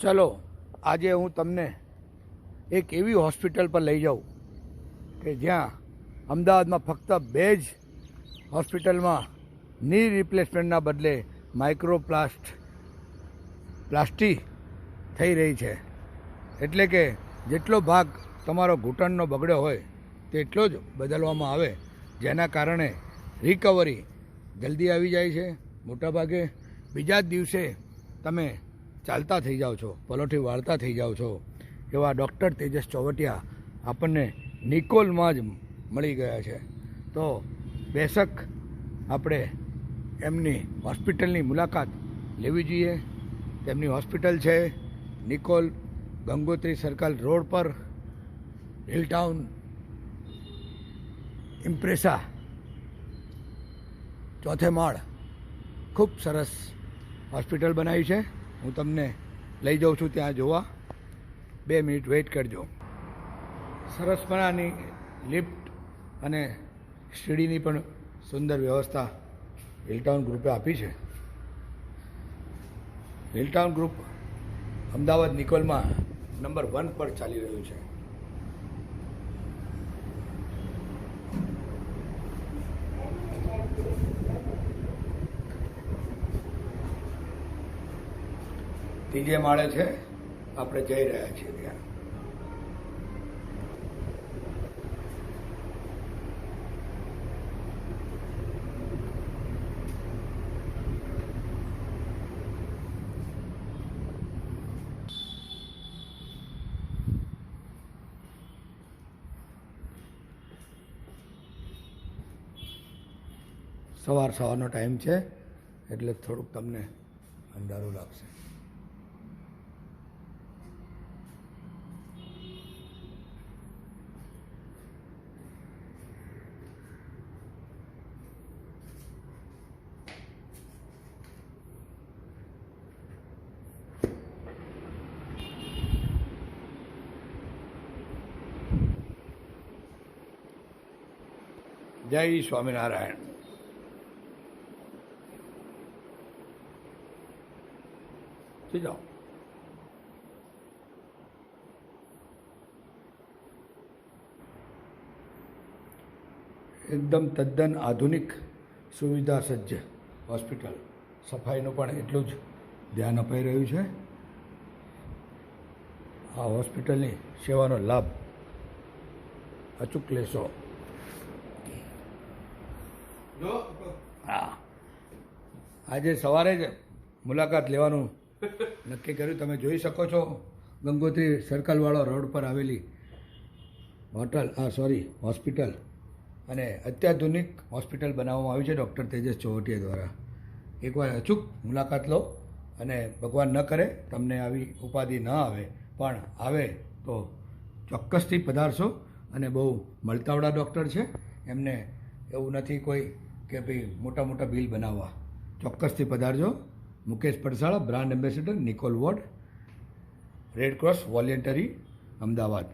ચલો, આજે હું તમને એક એવી હોસ્પિટલ પર લઈ જાઉં કે જ્યાં અમદાવાદમાં ફક્ત બે જ હોસ્પિટલમાં ની રિપ્લેસમેન્ટના બદલે માઇક્રોપ્લાસ્ટ પ્લાસ્ટી થઈ રહી છે. એટલે કે જેટલો ભાગ તમારો ઘૂંટણનો બગડ્યો હોય, તેટલો જ બદલવામાં આવે, જેના કારણે રિકવરી જલ્દી આવી જાય છે. મોટાભાગે બીજા જ દિવસે તમે ચાલતા થઈ જાઓ છો, પલોઠી વાળતા થઈ જાઓ છો, એવા ડૉક્ટર તેજસ ચોવટિયા આપણને નિકોલમાં જ મળી ગયા છે. તો બેશક આપણે એમની હોસ્પિટલની મુલાકાત લેવી જોઈએ. તેમની હોસ્પિટલ છે નિકોલ ગંગોત્રી સર્કલ રોડ પર, હિલ ટાઉન ઇમ્પ્રેસા, ચોથે માળ. ખૂબ સરસ હોસ્પિટલ બનાવી છે. હું તમને લઈ જાઉં છું ત્યાં જોવા. બે મિનિટ વેઇટ કરજો. સરસ મજાની લિફ્ટ અને સીડીની પણ સુંદર વ્યવસ્થા હિલટાઉન ગ્રુપે આપી છે. હિલટાઉન ગ્રુપ અમદાવાદ નિકોલમાં નંબર વન પર ચાલી રહ્યું છે. ત્રીજે માળે છે, આપણે જઈ રહ્યા છીએ ત્યાં. સવાર સવારનો ટાઈમ છે, એટલે થોડુંક તમને અંધારું લાગશે. જય સ્વામિનારાયણ. સુઈ જાઓ એકદમ તદ્દન આધુનિક સુવિધા સજ્જ હોસ્પિટલ. સફાઈનું પણ એટલું જ ધ્યાન અપાઈ રહ્યું છે. આ હોસ્પિટલની સેવાનો લાભ અચૂક લેશો. હા. આજે સવારે જ મુલાકાત લેવાનું નક્કી કર્યું. તમે જોઈ શકો છો ગંગોત્રી સર્કલવાળો રોડ પર આવેલી હોટલ, આ સોરી હોસ્પિટલ. અને અત્યાધુનિક હોસ્પિટલ બનાવવામાં આવી છે ડૉક્ટર તેજસ ચોવટિયા દ્વારા. એકવાર અચૂક મુલાકાત લો અને ભગવાન ન કરે, તમને આવી ઉપાધિ ન આવે, પણ આવે તો ચોક્કસથી પધારશો. અને બહુ મળતાવડા ડૉક્ટર છે. એમને એવું નથી કોઈ કે ભાઈ મોટા મોટા બિલ બનાવવા. ચોક્કસથી પધારજો. Mukesh Padsala, brand ambassador, Nikol ward Red Cross voluntary, Ahmedabad.